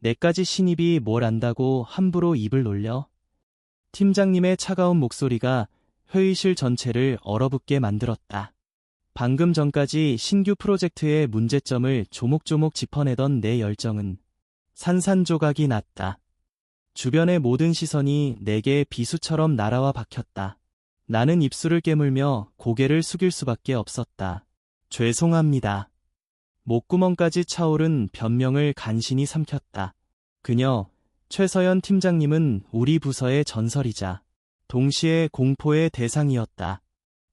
내까지 신입이 뭘 안다고 함부로 입을 놀려? 팀장님의 차가운 목소리가 회의실 전체를 얼어붙게 만들었다. 방금 전까지 신규 프로젝트의 문제점을 조목조목 짚어내던 내 열정은 산산조각이 났다. 주변의 모든 시선이 내게 비수처럼 날아와 박혔다. 나는 입술을 깨물며 고개를 숙일 수밖에 없었다. 죄송합니다. 목구멍까지 차오른 변명을 간신히 삼켰다. 그녀, 최서연 팀장님은 우리 부서의 전설이자 동시에 공포의 대상이었다.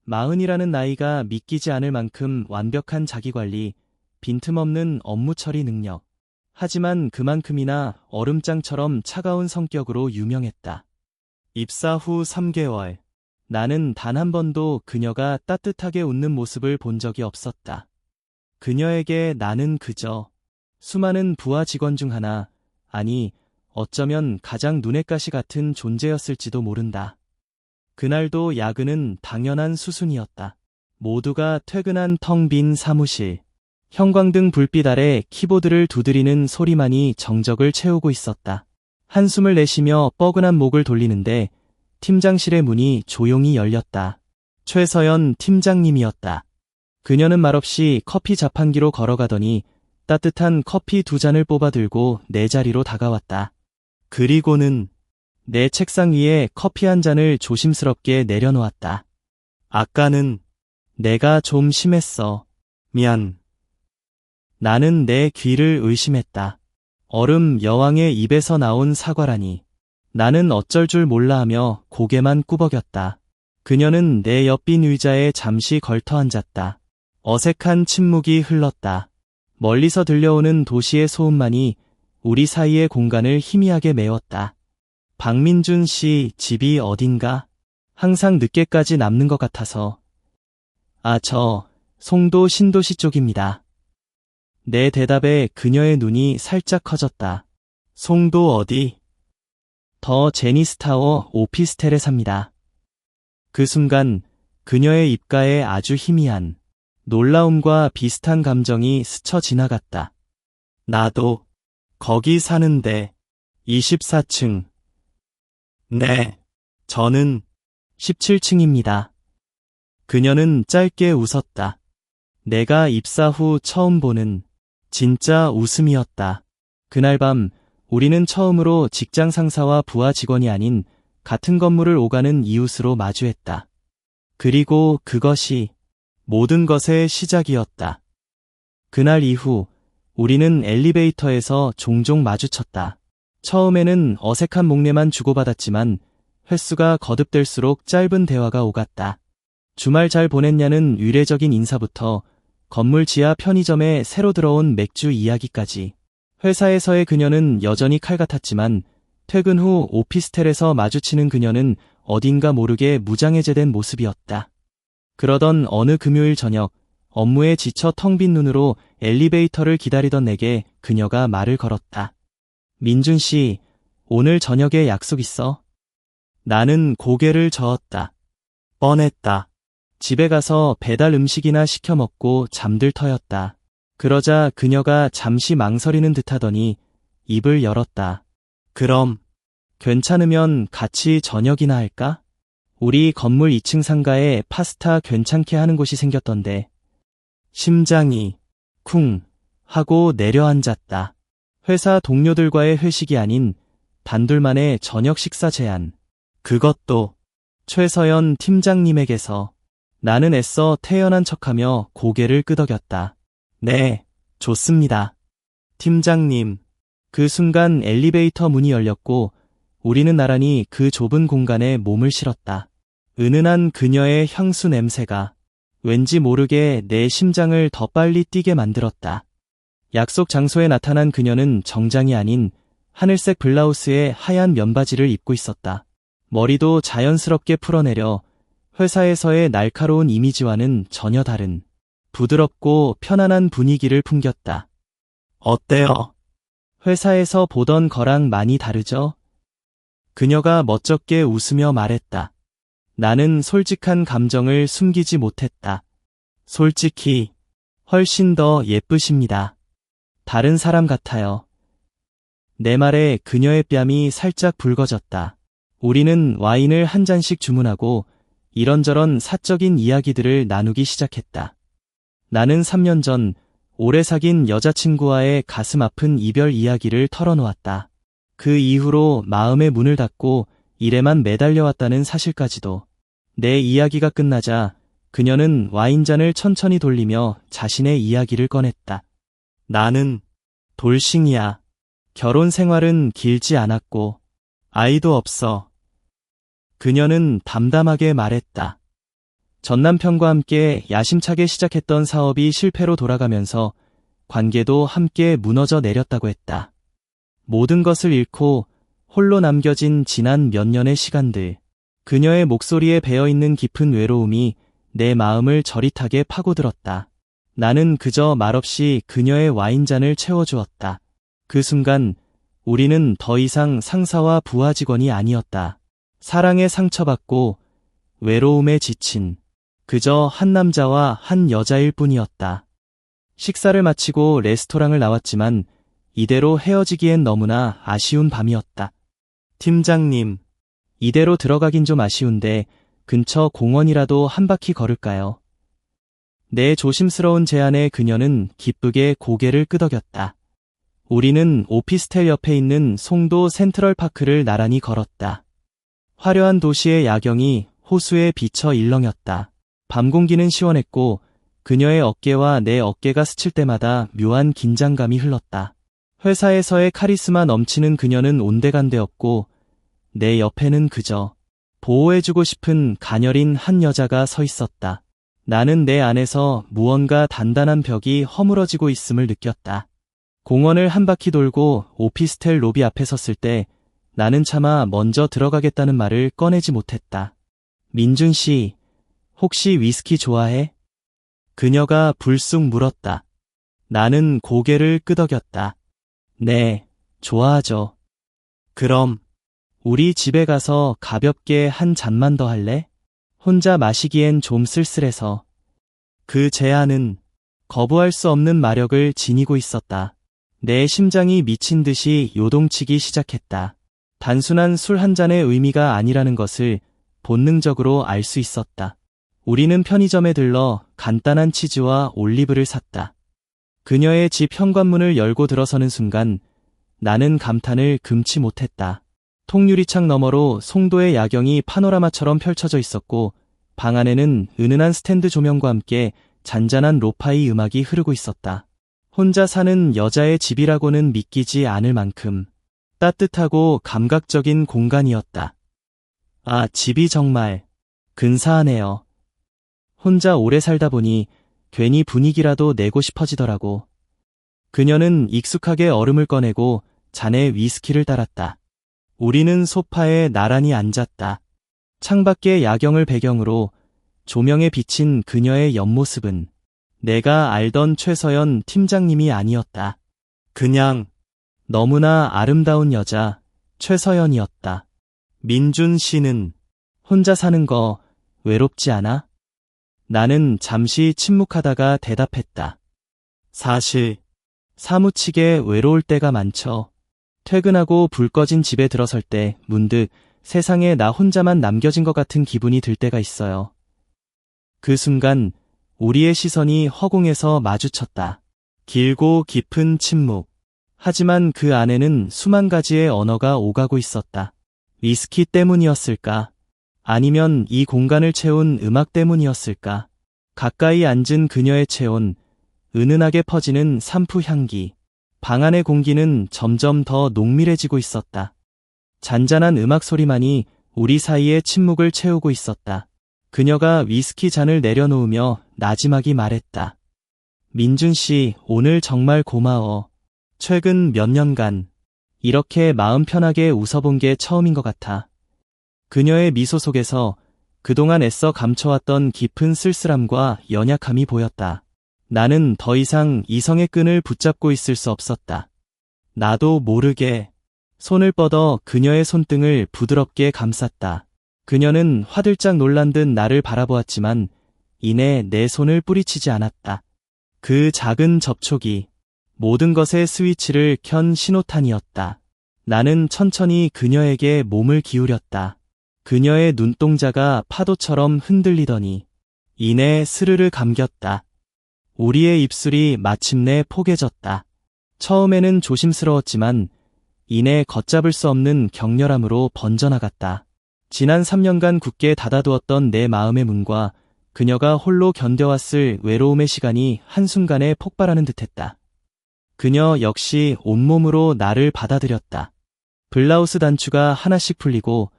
마흔이라는 나이가 믿기지 않을 만큼 완벽한 자기관리, 빈틈없는 업무 처리 능력. 하지만 그만큼이나 얼음장처럼 차가운 성격으로 유명했다. 입사 후 3개월. 나는 단 한 번도 그녀가 따뜻하게 웃는 모습을 본 적이 없었다. 그녀에게 나는 그저 수많은 부하 직원 중 하나, 아니, 어쩌면 가장 눈에 가시 같은 존재였을지도 모른다. 그날도 야근은 당연한 수순이었다. 모두가 퇴근한 텅 빈 사무실. 형광등 불빛 아래 키보드를 두드리는 소리만이 정적을 채우고 있었다. 한숨을 내쉬며 뻐근한 목을 돌리는데 팀장실의 문이 조용히 열렸다. 최서연 팀장님이었다. 그녀는 말없이 커피 자판기로 걸어가더니 따뜻한 커피 두 잔을 뽑아 들고 내 자리로 다가왔다. 그리고는 내 책상 위에 커피 한 잔을 조심스럽게 내려놓았다. 아까는 내가 좀 심했어. 미안. 나는 내 귀를 의심했다. 얼음 여왕의 입에서 나온 사과라니. 나는 어쩔 줄 몰라 하며 고개만 꾸벅였다. 그녀는 내 옆빈 의자에 잠시 걸터 앉았다. 어색한 침묵이 흘렀다. 멀리서 들려오는 도시의 소음만이 우리 사이의 공간을 희미하게 메웠다. 박민준 씨 집이 어딘가? 항상 늦게까지 남는 것 같아서. 아, 저, 송도 신도시 쪽입니다. 내 대답에 그녀의 눈이 살짝 커졌다. 송도 어디? 더 제니스타워 오피스텔에 삽니다. 그 순간 그녀의 입가에 아주 희미한 놀라움과 비슷한 감정이 스쳐 지나갔다. 나도 거기 사는데 24층. 네, 저는 17층입니다. 그녀는 짧게 웃었다. 내가 입사 후 처음 보는 진짜 웃음이었다. 그날 밤 우리는 처음으로 직장 상사와 부하 직원이 아닌 같은 건물을 오가는 이웃으로 마주했다. 그리고 그것이 모든 것의 시작이었다. 그날 이후 우리는 엘리베이터에서 종종 마주쳤다. 처음에는 어색한 목례만 주고받았지만 횟수가 거듭될수록 짧은 대화가 오갔다. 주말 잘 보냈냐는 의례적인 인사부터 건물 지하 편의점에 새로 들어온 맥주 이야기까지. 회사에서의 그녀는 여전히 칼 같았지만 퇴근 후 오피스텔에서 마주치는 그녀는 어딘가 모르게 무장해제된 모습이었다. 그러던 어느 금요일 저녁 업무에 지쳐 텅 빈 눈으로 엘리베이터를 기다리던 내게 그녀가 말을 걸었다. 민준 씨, 오늘 저녁에 약속 있어? 나는 고개를 저었다. 뻔했다. 집에 가서 배달 음식이나 시켜 먹고 잠들 터였다. 그러자 그녀가 잠시 망설이는 듯 하더니 입을 열었다. 그럼, 괜찮으면 같이 저녁이나 할까? 우리 건물 2층 상가에 파스타 괜찮게 하는 곳이 생겼던데. 심장이 쿵 하고 내려앉았다. 회사 동료들과의 회식이 아닌 단둘만의 저녁 식사 제안. 그것도 최서연 팀장님에게서 나는 애써 태연한 척하며 고개를 끄덕였다. 네, 좋습니다. 팀장님. 그 순간 엘리베이터 문이 열렸고 우리는 나란히 그 좁은 공간에 몸을 실었다. 은은한 그녀의 향수 냄새가 왠지 모르게 내 심장을 더 빨리 뛰게 만들었다. 약속 장소에 나타난 그녀는 정장이 아닌 하늘색 블라우스에 하얀 면바지를 입고 있었다. 머리도 자연스럽게 풀어내려 회사에서의 날카로운 이미지와는 전혀 다른 부드럽고 편안한 분위기를 풍겼다. 어때요? 회사에서 보던 거랑 많이 다르죠? 그녀가 멋쩍게 웃으며 말했다. 나는 솔직한 감정을 숨기지 못했다. 솔직히 훨씬 더 예쁘십니다. 다른 사람 같아요. 내 말에 그녀의 뺨이 살짝 붉어졌다. 우리는 와인을 한 잔씩 주문하고 이런저런 사적인 이야기들을 나누기 시작했다. 나는 3년 전 오래 사귄 여자친구와의 가슴 아픈 이별 이야기를 털어놓았다. 그 이후로 마음의 문을 닫고 일에만 매달려왔다는 사실까지도. 내 이야기가 끝나자 그녀는 와인잔을 천천히 돌리며 자신의 이야기를 꺼냈다. 나는 돌싱이야. 결혼 생활은 길지 않았고 아이도 없어. 그녀는 담담하게 말했다. 전 남편과 함께 야심차게 시작했던 사업이 실패로 돌아가면서 관계도 함께 무너져 내렸다고 했다. 모든 것을 잃고 홀로 남겨진 지난 몇 년의 시간들. 그녀의 목소리에 배어있는 깊은 외로움이 내 마음을 저릿하게 파고들었다. 나는 그저 말없이 그녀의 와인잔을 채워주었다. 그 순간 우리는 더 이상 상사와 부하 직원이 아니었다. 사랑에 상처받고 외로움에 지친 그저 한 남자와 한 여자일 뿐이었다. 식사를 마치고 레스토랑을 나왔지만 이대로 헤어지기엔 너무나 아쉬운 밤이었다. 팀장님, 이대로 들어가긴 좀 아쉬운데 근처 공원이라도 한 바퀴 걸을까요? 내 조심스러운 제안에 그녀는 기쁘게 고개를 끄덕였다. 우리는 오피스텔 옆에 있는 송도 센트럴파크를 나란히 걸었다. 화려한 도시의 야경이 호수에 비쳐 일렁였다. 밤 공기는 시원했고 그녀의 어깨와 내 어깨가 스칠 때마다 묘한 긴장감이 흘렀다. 회사에서의 카리스마 넘치는 그녀는 온데간데 없고 내 옆에는 그저 보호해주고 싶은 가녀린 한 여자가 서 있었다. 나는 내 안에서 무언가 단단한 벽이 허물어지고 있음을 느꼈다. 공원을 한 바퀴 돌고 오피스텔 로비 앞에 섰을 때 나는 차마 먼저 들어가겠다는 말을 꺼내지 못했다. 민준 씨, 혹시 위스키 좋아해? 그녀가 불쑥 물었다. 나는 고개를 끄덕였다. 네, 좋아하죠. 그럼, 우리 집에 가서 가볍게 한 잔만 더 할래? 혼자 마시기엔 좀 쓸쓸해서. 그 제안은 거부할 수 없는 마력을 지니고 있었다. 내 심장이 미친 듯이 요동치기 시작했다. 단순한 술 한 잔의 의미가 아니라는 것을 본능적으로 알 수 있었다. 우리는 편의점에 들러 간단한 치즈와 올리브를 샀다. 그녀의 집 현관문을 열고 들어서는 순간 나는 감탄을 금치 못했다. 통유리창 너머로 송도의 야경이 파노라마처럼 펼쳐져 있었고 방 안에는 은은한 스탠드 조명과 함께 잔잔한 로파이 음악이 흐르고 있었다. 혼자 사는 여자의 집이라고는 믿기지 않을 만큼 따뜻하고 감각적인 공간이었다. 아, 집이 정말 근사하네요. 혼자 오래 살다 보니 괜히 분위기라도 내고 싶어지더라고. 그녀는 익숙하게 얼음을 꺼내고 잔에 위스키를 따랐다. 우리는 소파에 나란히 앉았다. 창밖의 야경을 배경으로 조명에 비친 그녀의 옆모습은 내가 알던 최서연 팀장님이 아니었다. 그냥 너무나 아름다운 여자 최서연이었다. 민준 씨는 혼자 사는 거 외롭지 않아? 나는 잠시 침묵하다가 대답했다. 사실 사무치게 외로울 때가 많죠. 퇴근하고 불 꺼진 집에 들어설 때 문득 세상에 나 혼자만 남겨진 것 같은 기분이 들 때가 있어요. 그 순간 우리의 시선이 허공에서 마주쳤다. 길고 깊은 침묵. 하지만 그 안에는 수만 가지의 언어가 오가고 있었다. 위스키 때문이었을까? 아니면 이 공간을 채운 음악 때문이었을까? 가까이 앉은 그녀의 체온, 은은하게 퍼지는 산푸 향기. 방 안의 공기는 점점 더 농밀해지고 있었다. 잔잔한 음악 소리만이 우리 사이의 침묵을 채우고 있었다. 그녀가 위스키 잔을 내려놓으며 나지막이 말했다. 민준 씨, 오늘 정말 고마워. 최근 몇 년간 이렇게 마음 편하게 웃어본 게 처음인 것 같아. 그녀의 미소 속에서 그동안 애써 감춰왔던 깊은 쓸쓸함과 연약함이 보였다. 나는 더 이상 이성의 끈을 붙잡고 있을 수 없었다. 나도 모르게 손을 뻗어 그녀의 손등을 부드럽게 감쌌다. 그녀는 화들짝 놀란 듯 나를 바라보았지만 이내 내 손을 뿌리치지 않았다. 그 작은 접촉이 모든 것의 스위치를 켠 신호탄이었다. 나는 천천히 그녀에게 몸을 기울였다. 그녀의 눈동자가 파도처럼 흔들리더니 이내 스르르 감겼다. 우리의 입술이 마침내 포개졌다. 처음에는 조심스러웠지만 이내 걷잡을 수 없는 격렬함으로 번져나갔다. 지난 3년간 굳게 닫아두었던 내 마음의 문과 그녀가 홀로 견뎌왔을 외로움의 시간이 한순간에 폭발하는 듯했다. 그녀 역시 온몸으로 나를 받아들였다. 블라우스 단추가 하나씩 풀리고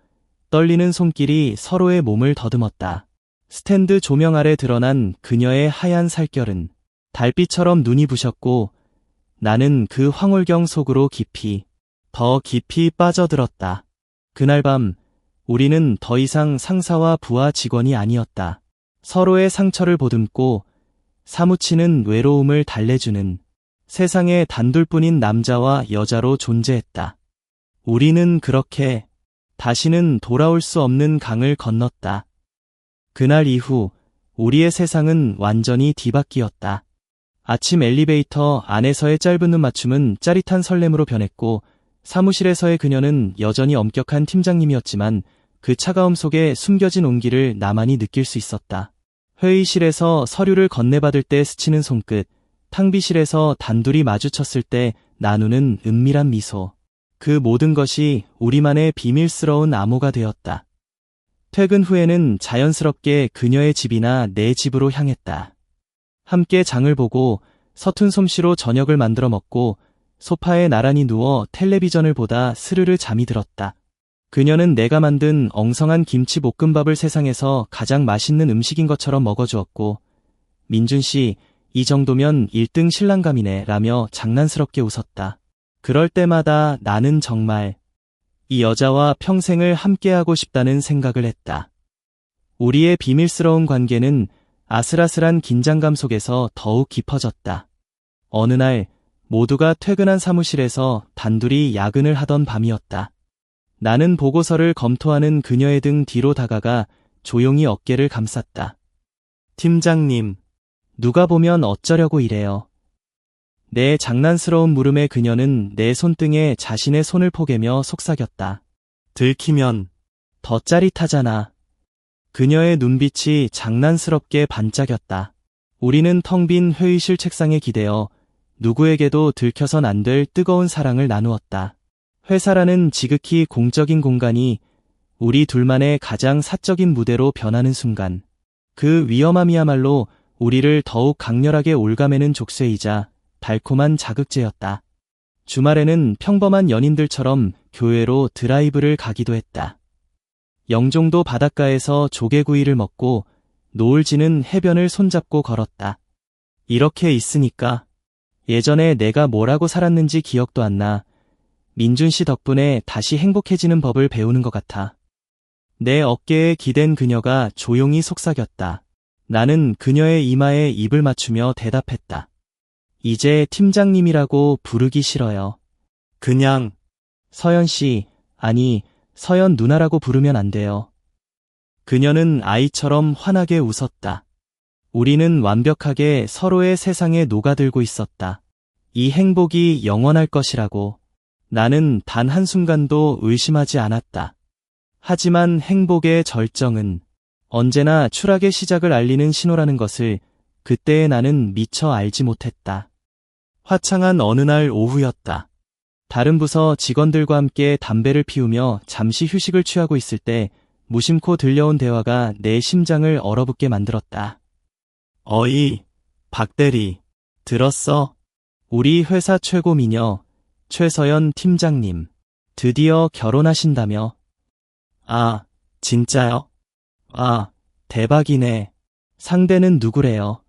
떨리는 손길이 서로의 몸을 더듬었다. 스탠드 조명 아래 드러난 그녀의 하얀 살결은 달빛처럼 눈이 부셨고 나는 그 황홀경 속으로 깊이, 더 깊이 빠져들었다. 그날 밤 우리는 더 이상 상사와 부하 직원이 아니었다. 서로의 상처를 보듬고 사무치는 외로움을 달래주는 세상에 단둘뿐인 남자와 여자로 존재했다. 우리는 그렇게 다시는 돌아올 수 없는 강을 건넜다. 그날 이후 우리의 세상은 완전히 뒤바뀌었다. 아침 엘리베이터 안에서의 짧은 눈 맞춤은 짜릿한 설렘으로 변했고 사무실에서의 그녀는 여전히 엄격한 팀장님이었지만 그 차가움 속에 숨겨진 온기를 나만이 느낄 수 있었다. 회의실에서 서류를 건네받을 때 스치는 손끝, 탕비실에서 단둘이 마주쳤을 때 나누는 은밀한 미소. 그 모든 것이 우리만의 비밀스러운 암호가 되었다. 퇴근 후에는 자연스럽게 그녀의 집이나 내 집으로 향했다. 함께 장을 보고 서툰 솜씨로 저녁을 만들어 먹고 소파에 나란히 누워 텔레비전을 보다 스르르 잠이 들었다. 그녀는 내가 만든 엉성한 김치 볶음밥을 세상에서 가장 맛있는 음식인 것처럼 먹어주었고, 민준 씨, 이 정도면 1등 신랑감이네 라며 장난스럽게 웃었다. 그럴 때마다 나는 정말 이 여자와 평생을 함께하고 싶다는 생각을 했다. 우리의 비밀스러운 관계는 아슬아슬한 긴장감 속에서 더욱 깊어졌다. 어느 날 모두가 퇴근한 사무실에서 단둘이 야근을 하던 밤이었다. 나는 보고서를 검토하는 그녀의 등 뒤로 다가가 조용히 어깨를 감쌌다. 팀장님, 누가 보면 어쩌려고 이래요. 내 장난스러운 물음에 그녀는 내 손등에 자신의 손을 포개며 속삭였다. 들키면 더 짜릿하잖아. 그녀의 눈빛이 장난스럽게 반짝였다. 우리는 텅 빈 회의실 책상에 기대어 누구에게도 들켜선 안 될 뜨거운 사랑을 나누었다. 회사라는 지극히 공적인 공간이 우리 둘만의 가장 사적인 무대로 변하는 순간 그 위험함이야말로 우리를 더욱 강렬하게 올가매는 족쇄이자 달콤한 자극제였다. 주말에는 평범한 연인들처럼 교회로 드라이브를 가기도 했다. 영종도 바닷가에서 조개구이를 먹고 노을 지는 해변을 손잡고 걸었다. 이렇게 있으니까 예전에 내가 뭐라고 살았는지 기억도 안 나. 민준 씨 덕분에 다시 행복해지는 법을 배우는 것 같아. 내 어깨에 기댄 그녀가 조용히 속삭였다. 나는 그녀의 이마에 입을 맞추며 대답했다. 이제 팀장님이라고 부르기 싫어요. 그냥 서연 씨, 아니 서연 누나라고 부르면 안 돼요. 그녀는 아이처럼 환하게 웃었다. 우리는 완벽하게 서로의 세상에 녹아들고 있었다. 이 행복이 영원할 것이라고 나는 단 한순간도 의심하지 않았다. 하지만 행복의 절정은 언제나 추락의 시작을 알리는 신호라는 것을 그때의 나는 미처 알지 못했다. 화창한 어느 날 오후였다. 다른 부서 직원들과 함께 담배를 피우며 잠시 휴식을 취하고 있을 때 무심코 들려온 대화가 내 심장을 얼어붙게 만들었다. 어이, 박대리, 들었어? 우리 회사 최고 미녀, 최서연 팀장님, 드디어 결혼하신다며. 아, 진짜요? 아, 대박이네. 상대는 누구래요?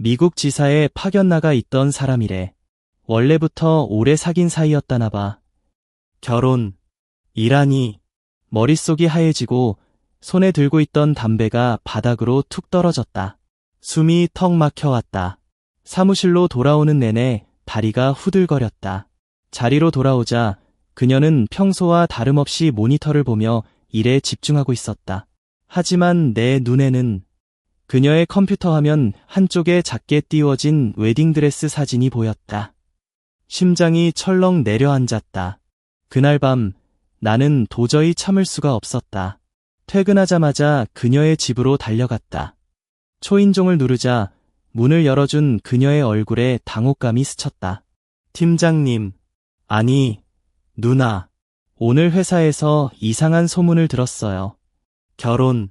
미국 지사에 파견 나가 있던 사람이래. 원래부터 오래 사귄 사이였다나 봐. 결혼, 이라니. 머릿속이 하얘지고 손에 들고 있던 담배가 바닥으로 툭 떨어졌다. 숨이 턱 막혀왔다. 사무실로 돌아오는 내내 다리가 후들거렸다. 자리로 돌아오자 그녀는 평소와 다름없이 모니터를 보며 일에 집중하고 있었다. 하지만 내 눈에는 그녀의 컴퓨터 화면 한쪽에 작게 띄워진 웨딩드레스 사진이 보였다. 심장이 철렁 내려앉았다. 그날 밤 나는 도저히 참을 수가 없었다. 퇴근하자마자 그녀의 집으로 달려갔다. 초인종을 누르자 문을 열어준 그녀의 얼굴에 당혹감이 스쳤다. 팀장님, 아니, 누나, 오늘 회사에서 이상한 소문을 들었어요. 결혼,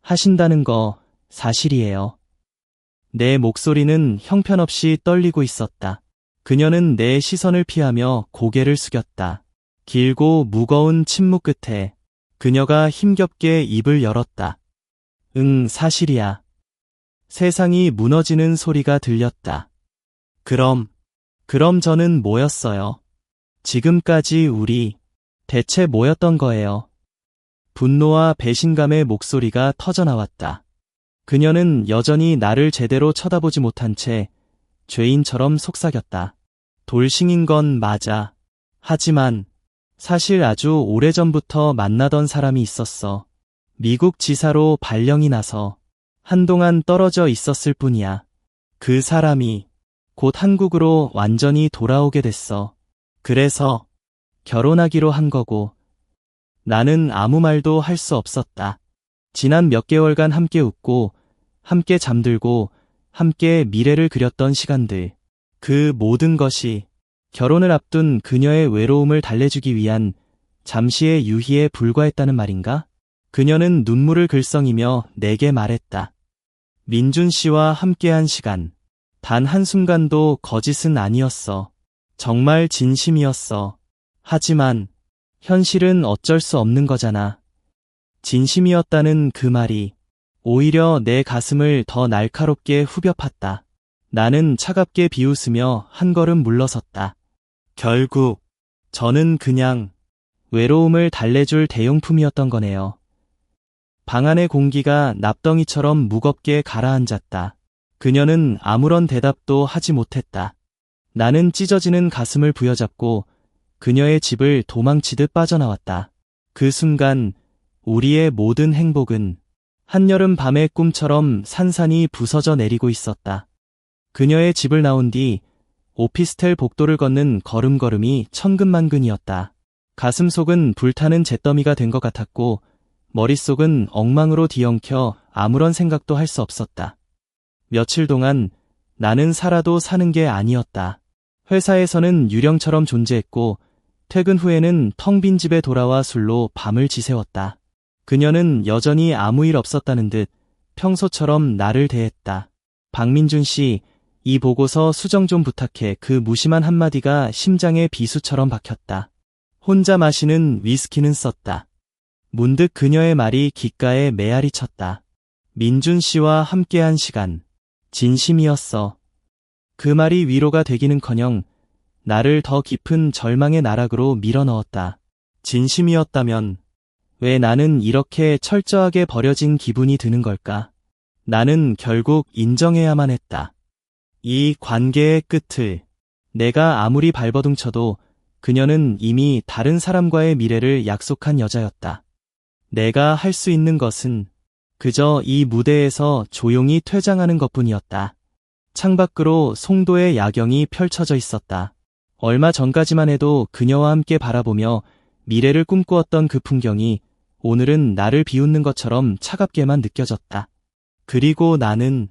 하신다는 거 사실이에요. 내 목소리는 형편없이 떨리고 있었다. 그녀는 내 시선을 피하며 고개를 숙였다. 길고 무거운 침묵 끝에 그녀가 힘겹게 입을 열었다. 응, 사실이야. 세상이 무너지는 소리가 들렸다. 그럼, 그럼 저는 뭐였어요? 지금까지 우리 대체 뭐였던 거예요? 분노와 배신감의 목소리가 터져나왔다. 그녀는 여전히 나를 제대로 쳐다보지 못한 채 죄인처럼 속삭였다. 돌싱인 건 맞아. 하지만 사실 아주 오래전부터 만나던 사람이 있었어. 미국 지사로 발령이 나서 한동안 떨어져 있었을 뿐이야. 그 사람이 곧 한국으로 완전히 돌아오게 됐어. 그래서 결혼하기로 한 거고 나는 아무 말도 할 수 없었다. 지난 몇 개월간 함께 웃고 함께 잠들고 함께 미래를 그렸던 시간들. 그 모든 것이 결혼을 앞둔 그녀의 외로움을 달래주기 위한 잠시의 유희에 불과했다는 말인가? 그녀는 눈물을 글썽이며 내게 말했다. 민준 씨와 함께한 시간. 단 한순간도 거짓은 아니었어. 정말 진심이었어. 하지만 현실은 어쩔 수 없는 거잖아. 진심이었다는 그 말이 오히려 내 가슴을 더 날카롭게 후벼 팠다. 나는 차갑게 비웃으며 한 걸음 물러섰다. 결국 저는 그냥 외로움을 달래줄 대용품이었던 거네요. 방 안의 공기가 납덩이처럼 무겁게 가라앉았다. 그녀는 아무런 대답도 하지 못했다. 나는 찢어지는 가슴을 부여잡고 그녀의 집을 도망치듯 빠져나왔다. 그 순간 우리의 모든 행복은 한여름 밤의 꿈처럼 산산이 부서져 내리고 있었다. 그녀의 집을 나온 뒤 오피스텔 복도를 걷는 걸음걸음이 천근만근이었다. 가슴 속은 불타는 잿더미가 된 것 같았고 머릿속은 엉망으로 뒤엉켜 아무런 생각도 할 수 없었다. 며칠 동안 나는 살아도 사는 게 아니었다. 회사에서는 유령처럼 존재했고 퇴근 후에는 텅 빈 집에 돌아와 술로 밤을 지새웠다. 그녀는 여전히 아무 일 없었다는 듯 평소처럼 나를 대했다. 박민준 씨, 이 보고서 수정 좀 부탁해 그 무심한 한마디가 심장에 비수처럼 박혔다. 혼자 마시는 위스키는 썼다. 문득 그녀의 말이 귓가에 메아리 쳤다. 민준 씨와 함께한 시간. 진심이었어. 그 말이 위로가 되기는커녕 나를 더 깊은 절망의 나락으로 밀어넣었다. 진심이었다면 왜 나는 이렇게 철저하게 버려진 기분이 드는 걸까? 나는 결국 인정해야만 했다. 이 관계의 끝을 내가 아무리 발버둥쳐도 그녀는 이미 다른 사람과의 미래를 약속한 여자였다. 내가 할 수 있는 것은 그저 이 무대에서 조용히 퇴장하는 것뿐이었다. 창밖으로 송도의 야경이 펼쳐져 있었다. 얼마 전까지만 해도 그녀와 함께 바라보며 미래를 꿈꾸었던 그 풍경이 오늘은 나를 비웃는 것처럼 차갑게만 느껴졌다. 그리고 나는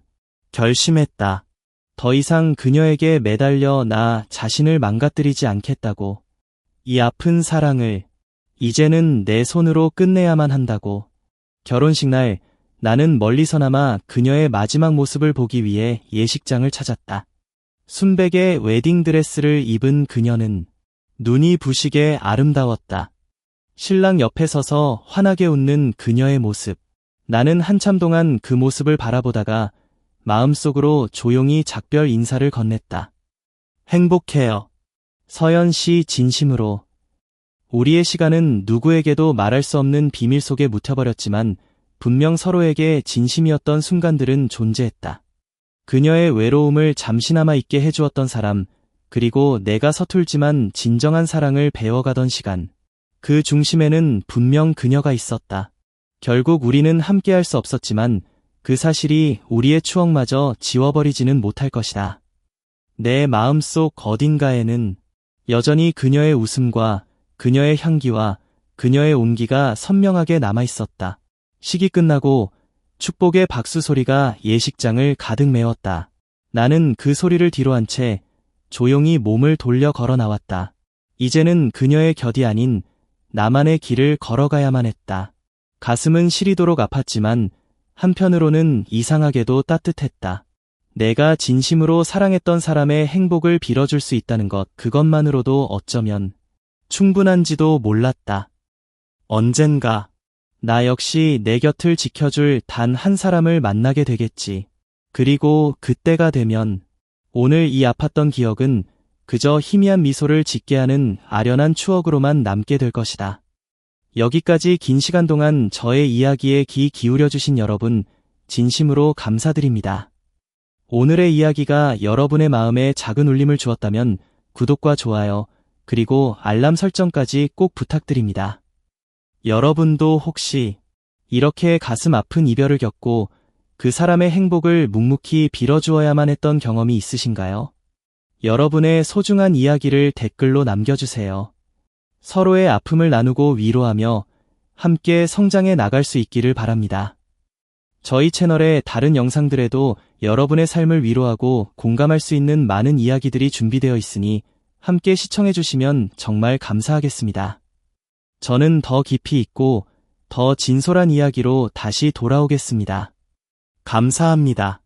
결심했다. 더 이상 그녀에게 매달려 나 자신을 망가뜨리지 않겠다고. 이 아픈 사랑을 이제는 내 손으로 끝내야만 한다고. 결혼식 날 나는 멀리서나마 그녀의 마지막 모습을 보기 위해 예식장을 찾았다. 순백의 웨딩드레스를 입은 그녀는 눈이 부시게 아름다웠다. 신랑 옆에 서서 환하게 웃는 그녀의 모습. 나는 한참 동안 그 모습을 바라보다가 마음속으로 조용히 작별 인사를 건넸다. 행복해요. 서연 씨 진심으로. 우리의 시간은 누구에게도 말할 수 없는 비밀 속에 묻혀버렸지만 분명 서로에게 진심이었던 순간들은 존재했다. 그녀의 외로움을 잠시나마 잊게 해주었던 사람, 그리고 내가 서툴지만 진정한 사랑을 배워가던 시간. 그 중심에는 분명 그녀가 있었다. 결국 우리는 함께할 수 없었지만 그 사실이 우리의 추억마저 지워버리지는 못할 것이다. 내 마음속 어딘가에는 여전히 그녀의 웃음과 그녀의 향기와 그녀의 온기가 선명하게 남아 있었다. 식이 끝나고 축복의 박수 소리가 예식장을 가득 메웠다. 나는 그 소리를 뒤로 한 채 조용히 몸을 돌려 걸어 나왔다. 이제는 그녀의 곁이 아닌 나만의 길을 걸어가야만 했다. 가슴은 시리도록 아팠지만 한편으로는 이상하게도 따뜻했다. 내가 진심으로 사랑했던 사람의 행복을 빌어줄 수 있다는 것, 그것만으로도 어쩌면 충분한지도 몰랐다. 언젠가 나 역시 내 곁을 지켜줄 단 한 사람을 만나게 되겠지. 그리고 그때가 되면 오늘 이 아팠던 기억은 그저 희미한 미소를 짓게 하는 아련한 추억으로만 남게 될 것이다. 여기까지 긴 시간 동안 저의 이야기에 귀 기울여 주신 여러분 진심으로 감사드립니다. 오늘의 이야기가 여러분의 마음에 작은 울림을 주었다면 구독과 좋아요, 그리고 알람 설정까지 꼭 부탁드립니다. 여러분도 혹시 이렇게 가슴 아픈 이별을 겪고 그 사람의 행복을 묵묵히 빌어주어야만 했던 경험이 있으신가요? 여러분의 소중한 이야기를 댓글로 남겨주세요. 서로의 아픔을 나누고 위로하며 함께 성장해 나갈 수 있기를 바랍니다. 저희 채널의 다른 영상들에도 여러분의 삶을 위로하고 공감할 수 있는 많은 이야기들이 준비되어 있으니 함께 시청해 주시면 정말 감사하겠습니다. 저는 더 깊이 있고 더 진솔한 이야기로 다시 돌아오겠습니다. 감사합니다.